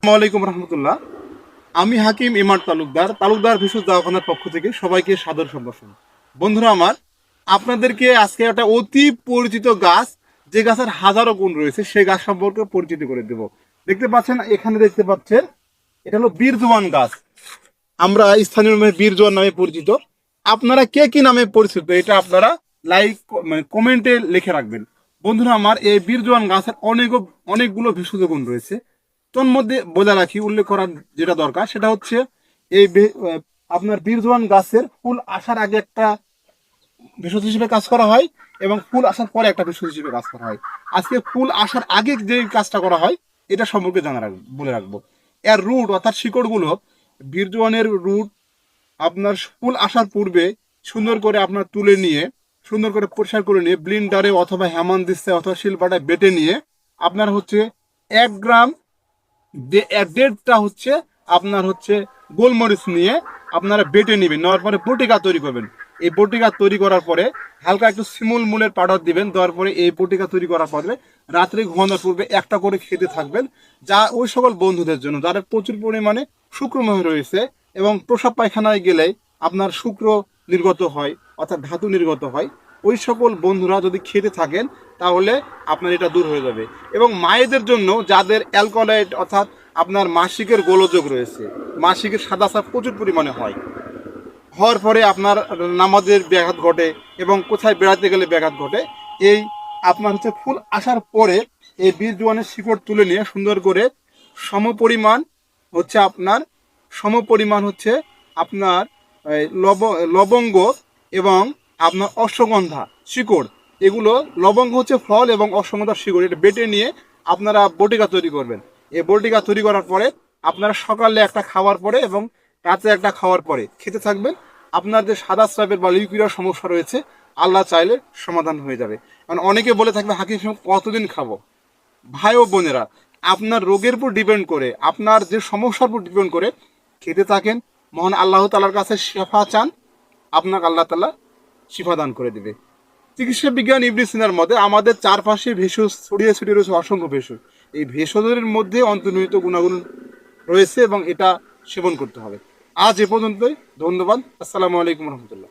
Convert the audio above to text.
আসসালামু আলাইকুম রহমতুল্লাহ। আমি হাকিম ইমার তালুকদার তালুকদার ভেষজ দওয়াখানার পক্ষ থেকে সবাইকে সাদর সম্ভাষণ। বন্ধুরা আমার, আপনাদেরকে আজকে একটা অতি পরিচিত গাছ, যে গাছের হাজারো গুণ রয়েছে, সেই গাছ সম্পর্কে পরিচিত করে দেব। দেখতে পাচ্ছেন, এখানে দেখতে পাচ্ছেন, এটা হলো বীরজোয়ান গাছ। আমরা স্থানীয় নামে বীরজোয়ান নামে পরিচিত। আপনারা কে কি নামে পরিচিত, এটা আপনারা লাইক মানে কমেন্টে লিখে রাখবেন। বন্ধুরা আমার, এই বীরজোয়ান গাছের অনেক, অনেকগুলো ভেষজ গুণ রয়েছে। তোর মধ্যে বলে রাখি, উল্লেখ করার যেটা দরকার, সেটা হচ্ছে এই আপনার বীরজোয়ান গাছের ফুল আসার আগে একটা ভেষজ হিসেবে কাজ করা হয় এবং ফুল আসার পরে একটা ভেষজ হিসেবে কাজ করা হয়। আজকে ফুল আসার আগে যে কাজটা করা হয়, এটা সম্পর্কে জানা রাখব বলে রাখব। এর রুট অর্থাৎ শিকড়গুলো, বীরজোয়ানের রুট আপনার ফুল আসার পূর্বে সুন্দর করে আপনার তুলে নিয়ে, সুন্দর করে পরিষ্কার করে নিয়ে, ব্লিন্ডারে অথবা হেমান দিচ্ছে অথবা শিলপাটায় বেটে নিয়ে, আপনার হচ্ছে এক গ্রাম দেড়টা হচ্ছে আপনার হচ্ছে গোলমরিচ নিয়ে আপনারা বেটে নেবেন, নেওয়ার পরে বটিকা তৈরি করবেন। এই বটিকা তৈরি করার পরে হালকা একটু শিমুল মূলের পাউডার দিবেন, দেওয়ার পরে এই বটিকা তৈরি করার পরে রাত্রে ঘুমানোর পূর্বে একটা করে খেতে থাকবেন, যা ওই সকল বন্ধুদের জন্য, যাদের প্রচুর পরিমাণে শুক্রময় রয়েছে এবং প্রসাব পায়খানায় গেলে আপনার শুক্র নির্গত হয়, অর্থাৎ ধাতু নির্গত হয় ওই সকল বন্ধুরা যদি খেতে থাকেন, তাহলে আপনার এটা দূর হয়ে যাবে। এবং মায়েদের জন্য যাদের অ্যালকোহলাইট অর্থাৎ আপনার মাসিকের গোলযোগ রয়েছে, মাসিকের সাদা সাপ প্রচুর পরিমাণে হয়। হওয়ার পরে আপনার নামাজের ব্যাঘাত ঘটে এবং কোথায় বেড়াতে গেলে ব্যাঘাত ঘটে, এই আপনার হচ্ছে ফুল আসার পরে এই বীজ জোয়ানের শিকড় তুলে নিয়ে সুন্দর করে সমপরিমাণ হচ্ছে আপনার, সমপরিমাণ হচ্ছে আপনার লব, লবঙ্গ এবং আপনার অশ্বগন্ধা, শিকড়, এগুলো লবঙ্গ হচ্ছে ফল এবং অশ্বগন্ধার শিকড়। এটা বেটে নিয়ে আপনারা বটিকা তৈরি করবেন। এই বটিকা তৈরি করার পরে আপনারা সকালে একটা খাওয়ার পরে এবং রাতে একটা খাওয়ার পরে খেতে থাকবেন। আপনার যে সাদা স্রাবের বা লিকুইডের সমস্যা রয়েছে, আল্লাহ চাইলে সমাধান হয়ে যাবে। কারণ অনেকে বলে থাকবে, হাকিম সাহেব, কতদিন খাব? ভাই ও বোনেরা, আপনার রোগের উপর ডিপেন্ড করে, আপনার যে সমস্যার উপর ডিপেন্ড করে খেতে থাকেন। মহান আল্লাহ তালার কাছে শেফা চান, আপনাকে আল্লাহ তালা দান করে দেবে। চিকিৎসা বিজ্ঞান ইবনে সিনার মতে, আমাদের চারপাশে ভেষজ ছড়িয়ে ছড়িয়ে রয়েছে অসংখ্য ভেষজ। এই ভেষজের মধ্যে অন্তর্নিহিত গুণাগুণ রয়েছে এবং এটা সেবন করতে হবে। আজ এ পর্যন্তই। ধন্যবাদ। আসসালামু আলাইকুম রহমতুল্লাহ।